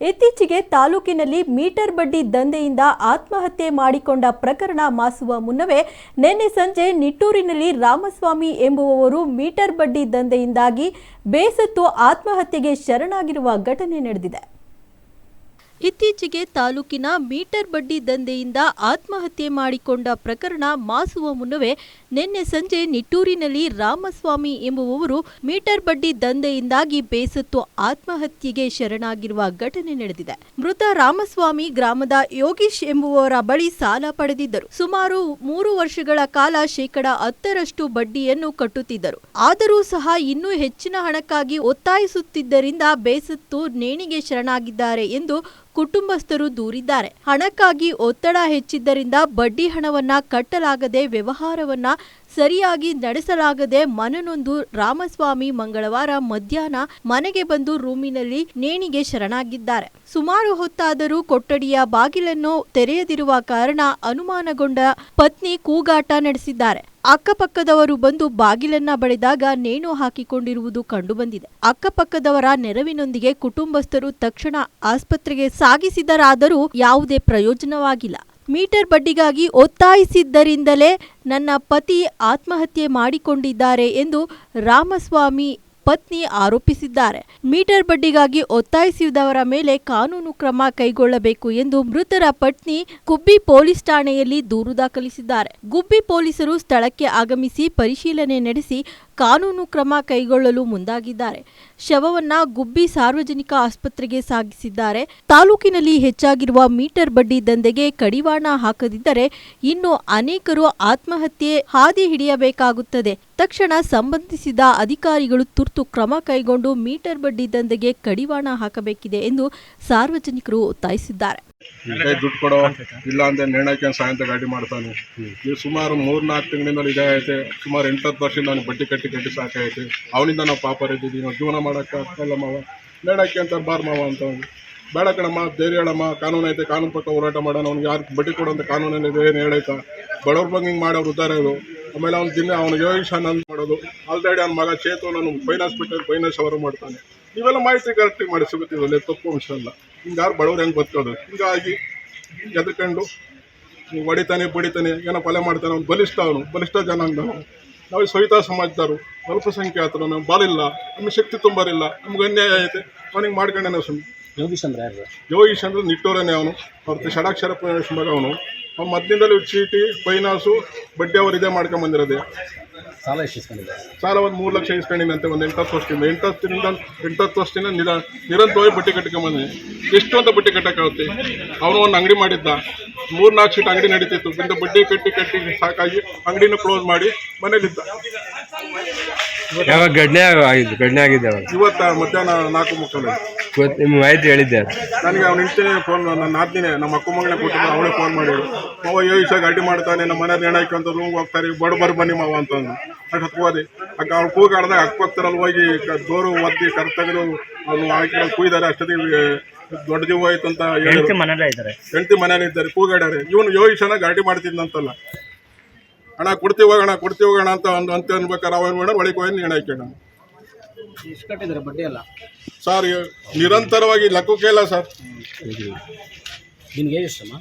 ಇತ್ತೀಚೆಗೆ ತಾಲೂಕಿನಲ್ಲಿ ಮೀಟರ್ ಬಡ್ಡಿ ದಂಧೆಯಿಂದ ಆತ್ಮಹತ್ಯೆ ಮಾಡಿಕೊಂಡ ಪ್ರಕರಣ ಮಾಸುವ ಮುನ್ನವೇ ನಿನ್ನೆ ಸಂಜೆ ನಿಟ್ಟೂರಿನಲ್ಲಿ ರಾಮಸ್ವಾಮಿ ಎಂಬುವವರು ಮೀಟರ್ ಬಡ್ಡಿ ದಂಧೆಯಿಂದಾಗಿ ಬೇಸತ್ತು ಆತ್ಮಹತ್ಯೆಗೆ ಶರಣಾಗಿರುವ ಘಟನೆ ನಡೆದಿದೆ. ಇತ್ತೀಚೆಗೆ ತಾಲೂಕಿನ ಮೀಟರ್ ಬಡ್ಡಿ ದಂಧೆಯಿಂದ ಆತ್ಮಹತ್ಯೆ ಮಾಡಿಕೊಂಡ ಪ್ರಕರಣ ಮಾಸುವ ಮುನ್ನವೇ ನಿನ್ನೆ ಸಂಜೆ ನಿಟ್ಟೂರಿನಲ್ಲಿ ರಾಮಸ್ವಾಮಿ ಎಂಬುವವರು ಮೀಟರ್ ಬಡ್ಡಿ ದಂಧೆಯಿಂದಾಗಿ ಬೇಸತ್ತು ಆತ್ಮಹತ್ಯೆಗೆ ಶರಣಾಗಿರುವ ಘಟನೆ ನಡೆದಿದೆ. ಮೃತ ರಾಮಸ್ವಾಮಿ ಗ್ರಾಮದ ಯೋಗೀಶ್ ಎಂಬುವವರ ಬಳಿ ಸಾಲ ಪಡೆದಿದ್ದರು. ಸುಮಾರು ಮೂರು ವರ್ಷಗಳ ಕಾಲ ಶೇಕಡ ಹತ್ತರಷ್ಟು ಬಡ್ಡಿಯನ್ನು ಕಟ್ಟುತ್ತಿದ್ದರು. ಆದರೂ ಸಹ ಇನ್ನೂ ಹೆಚ್ಚಿನ ಹಣಕ್ಕಾಗಿ ಒತ್ತಾಯಿಸುತ್ತಿದ್ದರಿಂದ ಬೇಸತ್ತು ನೇಣಿಗೆ ಶರಣಾಗಿದ್ದಾರೆ ಎಂದು ಕುಟುಂಬಸ್ಥರು ದೂರಿದ್ದಾರೆ. ಹಣಕ್ಕಾಗಿ ಒತ್ತಡ ಹೆಚ್ಚಿದ್ದರಿಂದ ಬಡ್ಡಿ ಹಣವನ್ನ ಕಟ್ಟಲಾಗದೆ ವ್ಯವಹಾರವನ್ನ ಸರಿಯಾಗಿ ನಡೆಸಲಾಗದೆ ಮನನೊಂದು ರಾಮಸ್ವಾಮಿ ಮಂಗಳವಾರ ಮಧ್ಯಾಹ್ನ ಮನೆಗೆ ಬಂದು ರೂಮಿನಲ್ಲಿ ನೇಣಿಗೆ ಶರಣಾಗಿದ್ದಾರೆ. ಸುಮಾರು ಹೊತ್ತಾದರೂ ಕೊಠಡಿಯ ಬಾಗಿಲನ್ನು ತೆರೆಯದಿರುವ ಕಾರಣ ಅನುಮಾನಗೊಂಡ ಪತ್ನಿ ಕೂಗಾಟ ನಡೆಸಿದ್ದಾರೆ. ಅಕ್ಕಪಕ್ಕದವರು ಬಂದು ಬಾಗಿಲನ್ನ ಬಳಿದಾಗ ನೇಣು ಹಾಕಿಕೊಂಡಿರುವುದು ಕಂಡುಬಂದಿದೆ. ಅಕ್ಕಪಕ್ಕದವರ ನೆರವಿನೊಂದಿಗೆ ಕುಟುಂಬಸ್ಥರು ತಕ್ಷಣ ಆಸ್ಪತ್ರೆಗೆ ಸಾಗಿಸಿದರಾದರೂ ಯಾವುದೇ ಪ್ರಯೋಜನವಾಗಿಲ್ಲ. ಮೀಟರ್ ಬಡ್ಡಿಗಾಗಿ ಒತ್ತಾಯಿಸಿದ್ದರಿಂದಲೇ ನನ್ನ ಪತಿ ಆತ್ಮಹತ್ಯೆ ಮಾಡಿಕೊಂಡಿದ್ದಾರೆ ಎಂದು ರಾಮಸ್ವಾಮಿ ಪತ್ನಿ ಆರೋಪಿಸಿದ್ದಾರೆ. ಮೀಟರ್ ಬಡ್ಡಿಗಾಗಿ ಒತ್ತಾಯಿಸಿದವರ ಮೇಲೆ ಕಾನೂನು ಕ್ರಮ ಕೈಗೊಳ್ಳಬೇಕು ಎಂದು ಮೃತರ ಪತ್ನಿ ಗುಬ್ಬಿ ಪೊಲೀಸ್ ಠಾಣೆಯಲ್ಲಿ ದೂರು ದಾಖಲಿಸಿದ್ದಾರೆ. ಗುಬ್ಬಿ ಪೊಲೀಸರು ಸ್ಥಳಕ್ಕೆ ಆಗಮಿಸಿ ಪರಿಶೀಲನೆ ನಡೆಸಿ ಕಾನೂನು ಕ್ರಮ ಕೈಗೊಳ್ಳಲು ಮುಂದಾಗಿದ್ದಾರೆ. ಶವವನ್ನ ಗುಬ್ಬಿ ಸಾರ್ವಜನಿಕ ಆಸ್ಪತ್ರೆಗೆ ಸಾಗಿಸಿದ್ದಾರೆ. ತಾಲೂಕಿನಲ್ಲಿ ಹೆಚ್ಚಾಗಿರುವ ಮೀಟರ್ ಬಡ್ಡಿ ದಂಧೆಗೆ ಕಡಿವಾಣ ಹಾಕದಿದ್ದರೆ ಇನ್ನು ಅನೇಕರು ಆತ್ಮಹತ್ಯೆ ಹಾದಿ ಹಿಡಿಯಬೇಕಾಗುತ್ತದೆ. ತಕ್ಷಣ ಸಂಬಂಧಿಸಿದ ಅಧಿಕಾರಿಗಳು ತುರ್ತು ಕ್ರಮ ಕೈಗೊಂಡು ಮೀಟರ್ ಬಡ್ಡಿ ದಂಧೆಗೆ ಕಡಿವಾಣ ಹಾಕಬೇಕಿದೆ ಎಂದು ಸಾರ್ವಜನಿಕರು ಒತ್ತಾಯಿಸಿದ್ದಾರೆ. ಕೈ ದುಡ್ಡು ಕೊಡೋ. ಇಲ್ಲ ಅಂದ್ರೆ ನೇಣಕ್ಕೆ ಸಾಯಂತ ಗಾಡಿ ಮಾಡ್ತಾನೆ. ಇದು ಸುಮಾರು ಮೂರು ನಾಲ್ಕು ತಿಂಗಳಿಂದ ಇದೇ ಐತೆ. ಸುಮಾರು ಎಂಟತ್ತು ವರ್ಷದಿಂದ ನಾನು ಬಡ್ಡಿ ಕಟ್ಟಿ ಕಟ್ಟಿ ಸಾಕೈತೆ ಅವನಿಂದ ನಾವು ಪಾಪ ಇದ್ದೀವಿ ನಾವು ಜೀವನ ಮಾಡೋಕ್ಕೆ ಆಗ್ತಾಯಿಲ್ಲ ಮಾವ. ನೇಣಕ್ಕೆ ಅಂತ ಬಾರ್ ಮಾವ ಅಂತ ಅವನು. ಬೇಡ ಕಣಮ್ಮ ಧೈರ್ಯ ಹೇಳಮ್ಮ. ಕಾನೂನು ಐತೆ. ಕಾನೂನು ಪಕ್ಕ ಹೋರಾಟ ಮಾಡೋಣ. ಅವ್ನಿಗೆ ಯಾರು ಬಡ್ಡಿ ಕೊಡೋ ಅಂತ ಕಾನೂನಲ್ಲಿ ಏನು ಹೇಳೈತಾ? ಬಡವ್ರ ಬಗ್ಗೆ ಹಿಂಗೆ ಮಾಡೋರು ಉದ್ದಾರ ಆಮೇಲೆ ಅವ್ನು ದಿನ ಅವ್ನಿಗೆ ಯೋಗೇಶನ್ ಅಂತ ಮಾಡೋದು. ಆಲ್ರೆಡಿ ಅವ್ನ ಮಗ ಚೇತು ನಾನು ಫೈನಾನ್ಸ್ ಬಿಟ್ಟು ಫೈನಾನ್ಸ್ ಅವರು ಮಾಡ್ತಾನೆ. ಇವೆಲ್ಲ ಮಾಹಿತಿ ಕರೆಕ್ಟಾಗಿ ಮಾಡಿ ಸಿಗುತ್ತಿಲ್ಲ ತಪ್ಪು ಅಂಶ ಅಲ್ಲ. ಹಿಂಗೆ ಯಾರು ಬಡವ್ರು ಹೆಂಗೆ ಬದುಕೋದು? ಹಿಂಗಾಗಿ ಎದ್ಕೊಂಡು ಹೊಡಿತಾನೆ, ಬಡಿತಾನೆ, ಏನೋ ಪಲೆ ಮಾಡ್ತಾನೆ. ಅವ್ನು ಬಲಿಷ್ಠ ಅವನು, ಬಲಿಷ್ಠ ಜನಾಂಗ ನಾವು ಸವಿತಾ ಸಮಾಜದವರು, ಅಲ್ಪಸಂಖ್ಯಾತರು ನಾವು ಬಾಲಿಲ್ಲ ನಮಗೆ ಶಕ್ತಿ ತುಂಬರಿಲ್ಲ, ನಮ್ಗೆ ಅನ್ಯಾಯ ಐತೆ. ಅವನಿಗೆ ಮಾಡ್ಕೊಂಡೆ ನಾವು ಸುಮ್ಮನೆ ಯೋಗೀಶ್ ಅಂದ್ರೆ ಯಾರು? ಯೋಗೀಶ್ ಅಂದ್ರೆ ನಿಟ್ಟೂರನೇ ಅವನು. ಅವ್ರ ಷಡಾಕ್ಷರ ಪ್ರವೇಶ ಮಗ ಅವನು. ಅವ್ನು ಮೊದಲಿಂದಲೂ ಚೀಟಿ ಫೈನಾನ್ಸು ಬಡ್ಡಿ ಅವರು ಇದೇ ಮಾಡ್ಕೊಂಬಂದಿರೋದೆ ಸಾಲ ಎಷ್ಟು ಇಸ್ಕೊಂಡಿದ್ದಾರೆ ಸಾಲ ಒಂದು ಮೂರು ಲಕ್ಷ ಇಸ್ಕೊಂಡಿನಂತೆ ಒಂದು ಎಂಟತ್ತು ವರ್ಷದಿಂದ. ಎಂಟತ್ತಿನಿಂದ ಎಂಟತ್ತು ವರ್ಷದಿಂದ ನಿರ ನಿರಂತರವಾಗಿ ಬಟ್ಟೆ ಕಟ್ಕೊಂಬಂದಿನಿ ಎಷ್ಟು ಅಂತ ಬಟ್ಟೆ ಕಟ್ಟಕ್ಕಾಗುತ್ತೆ? ಅವನು ಒಂದು ಅಂಗಡಿ ಮಾಡಿದ್ದ. ಮೂರು ನಾಲ್ಕು ಸೀಟ್ ಅಂಗಡಿ ನಡೀತಿತ್ತು. ಇಂಥ ಬಡ್ಡಿ ಕಟ್ಟಿ ಕಟ್ಟಿ ಸಾಕಾಗಿ ಅಂಗಡಿನ ಕ್ಲೋಸ್ ಮಾಡಿ ಮನೇಲಿದ್ದ. ಯಾವಾಗ ಘಟನೆ ಆಗಿದ್ದು ಗಡ್ನೆ ಆಗಿದೆ ಇವತ್ತು ಇವತ್ತ ಮಧ್ಯಾಹ್ನ ನಾಲ್ಕು ಮುಕ್ಕಲು. ಗೊತ್ತು ನಿಮ್ಗೆ ಮಾಹಿತಿ ಹೇಳಿದ್ದೆ. ನನಗೆ ಅವ್ನು ಇಷ್ಟೇ ಫೋನ್ ನನ್ನ ನಾದ್ನಿನೇ ನಮ್ಮ ಅಕ್ಕ ಮಗಳೇ ಕೊಟ್ಟಿದ್ದ ಅವಳೇ ಫೋನ್ ಮಾಡಿದ್ರು ಮಾವ ಯೋಗಿಸಾಗ ಗಾಡಿ ಮಾಡ್ತಾನೆ ನಮ್ಮ ಮನೆ ನೇಣ ಹಾಕ್ಯಂತ ರೂಮ್ಗೆ ಹೋಗ್ತಾರೆ ಬಡ ಬರ್ ಬನ್ನಿ ಮಾವ ಅಂತಂದು ಅಷ್ಟು ಹೋದೆ. ಅಕ್ಕ ಅವ್ಳು ಕೂಗಾಡ್ದಾಗ ಹೋಗ್ತಾರಲ್ಲಿ ಹೋಗಿ ದೋರು ಒದ್ದಿ ಕರ್ ತೆಗೆದು ಅವನು ಹಾಕಿ ಕುಯ್ದಾರೆ ಅಷ್ಟೊತ್ತಿಗೆ ದೊಡ್ಡ ಜೀವ ಆಯ್ತು ಅಂತ ಹೆಂಡತಿ ಮನೇಲೇ ಇದ್ದಾರೆ. ಹೆಂಡತಿ ಮನೇಲಿ ಇದ್ದಾರೆ ಕೂಗಾಡ್ಯಾರೆ. ಇವನು ಯೋಗೀಶನ ಗಾಡಿ ಮಾಡ್ತಿದ್ದಂತಲ್ಲ ಅಣ್ಣ ಕೊಡ್ತೀವಿ ಹೋಗೋಣ ಕೊಡ್ತೀವಿ ಹೋಗೋಣ ಅಂತ ಒಂದು ಅಂತ ಅನ್ಬೇಕಾರೆ ಅವನು ಮೇಡಮ್ ಒಳಗೆ ಹೋಗಿ ನೇಣ ಹಾಕ್ಯಣ ಎಷ್ಟು ಕಟ್ಟಿದ್ದಾರೆ ಬಡ್ಡಿ ಎಲ್ಲ ಸರ್ ನಿರಂತರವಾಗಿ ಲೆಕ್ಕಕ್ಕೆ ಇಲ್ಲ ಸರ್. ನಿನ್ಗೆ ಇಪ್ಪತ್ತಾ